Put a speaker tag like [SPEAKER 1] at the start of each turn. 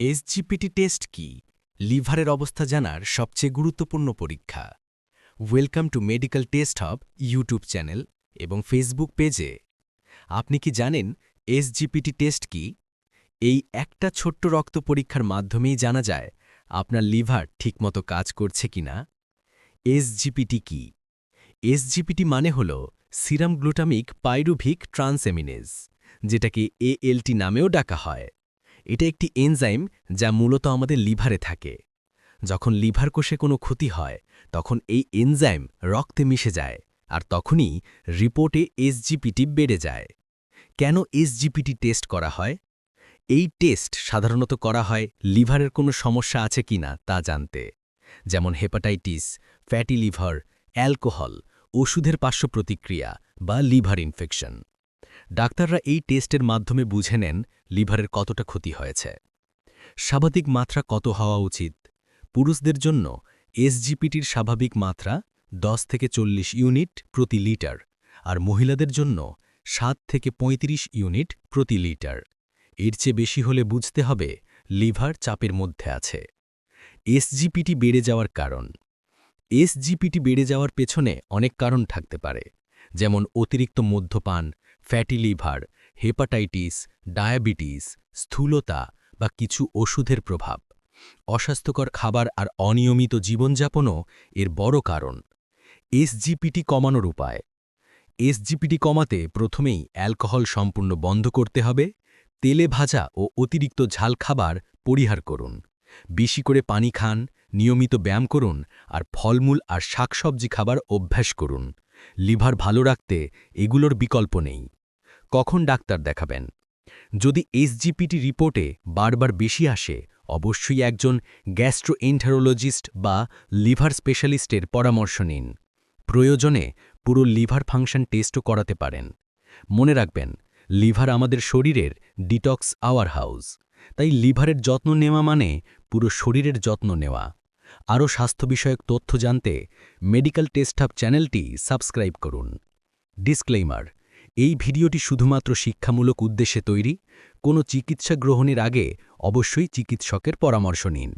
[SPEAKER 1] SGPT test কি? লিভারের অবস্থা জানার সবচেয়ে গুরুত্বপূর্ণ পরীক্ষা। Welcome to medical test hub YouTube channel এবং ফেসবুক পেজে। আপনি কি জানেন এসজিপিটি টেস্ট কি? এই একটা ছোট্ট রক্ত পরীক্ষার মাধ্যমেই জানা যায় আপনার লিভার ঠিকমতো কাজ করছে কিনা এসজিপিটি কি? এসজিপিটি মানে হল সিরাম গ্লুটামিক পাইরুভিক ট্রান্সএমিনেজ যেটাকে এএলটি নামেও ডাকা হয়। এটা একটি এনজাইম যা মূলত আমাদের লিভারে থাকে। যখন লিভার কোষে কোনো ক্ষতি হয়, তখন এই এনজাইম রক্তে মিশে যায় আর তখনই রিপোর্টে এসজিপিটি বেড়ে যায়। কেন এসজিপিটি টেস্ট করা হয়? এই টেস্ট সাধারণত করা হয় লিভারের কোনো সমস্যা আছে কিনা তা জানতে। যেমন হেপাটাইটিস, ফ্যাটি লিভার, অ্যালকোহল, ওষুধের পার্শ্ব প্রতিক্রিয়া বা লিভার ইনফেকশন। ডাক্তাররা এই টেস্টের মাধ্যমে বুঝে নেন লিভারের কতটা ক্ষতি হয়েছে। স্বাভাবিক মাত্রা কত হওয়া উচিত? পুরুষদের জন্য এসজিপিটির স্বাভাবিক মাত্রা 10 থেকে চল্লিশ ইউনিট প্রতি লিটার আর মহিলাদের জন্য সাত থেকে ৩৫ ইউনিট প্রতি লিটার। এর চেয়ে বেশি হলে বুঝতে হবে লিভার চাপের মধ্যে আছে। এসজিপিটি বেড়ে যাওয়ার কারণ। এসজিপিটি বেড়ে যাওয়ার পেছনে অনেক কারণ থাকতে পারে, যেমন অতিরিক্ত মদ্যপান ফ্যাটি লিভার, হেপাটাইটিস, ডায়াবেটিস, স্থূলতা বা কিছু ওষুধের প্রভাব। অস্বাস্থ্যকর খাবার আর অনিয়মিত জীবনযাপনও এর বড় কারণ। এসজিপিটি কমানোর উপায়। এসজিপিটি কমাতে প্রথমেই অ্যালকোহল সম্পূর্ণ বন্ধ করতে হবে, তেলে ভাজা ও অতিরিক্ত ঝাল খাবার পরিহার করুন। বেশি করে পানি খান, নিয়মিত ব্যায়াম করুন আর ফলমূল আর শাকসবজি খাবার অভ্যাস করুন। লিভার ভালো রাখতে এগুলোর বিকল্প নেই। কখন ডাক্তার দেখাবেন? যদি এসজিপিটি রিপোর্টে বারবার বেশি আসে, অবশ্যই একজন গ্যাস্ট্রোএন্টারোলজিস্ট বা লিভার স্পেশালিস্টের পরামর্শ নিন। প্রয়োজনে পুরো লিভার ফাংশন টেস্টও করাতে পারেন। মনে রাখবেন, লিভার আমাদের শরীরের ডিটক্স আওয়ার হাউস। তাই লিভারের যত্ন নেওয়া মানে পুরো শরীরের যত্ন নেওয়া। আরও স্বাস্থ্য বিষয়ক তথ্য জানতে মেডিকেল টেস্ট হাব চ্যানেলটি সাবস্ক্রাইব করুন। ডিসক্লেইমার এই ভিডিওটি শুধুমাত্র শিক্ষামূলক উদ্দেশ্যে তৈরি কোনো চিকিৎসা গ্রহণের আগে অবশ্যই চিকিৎসকের পরামর্শ নিন।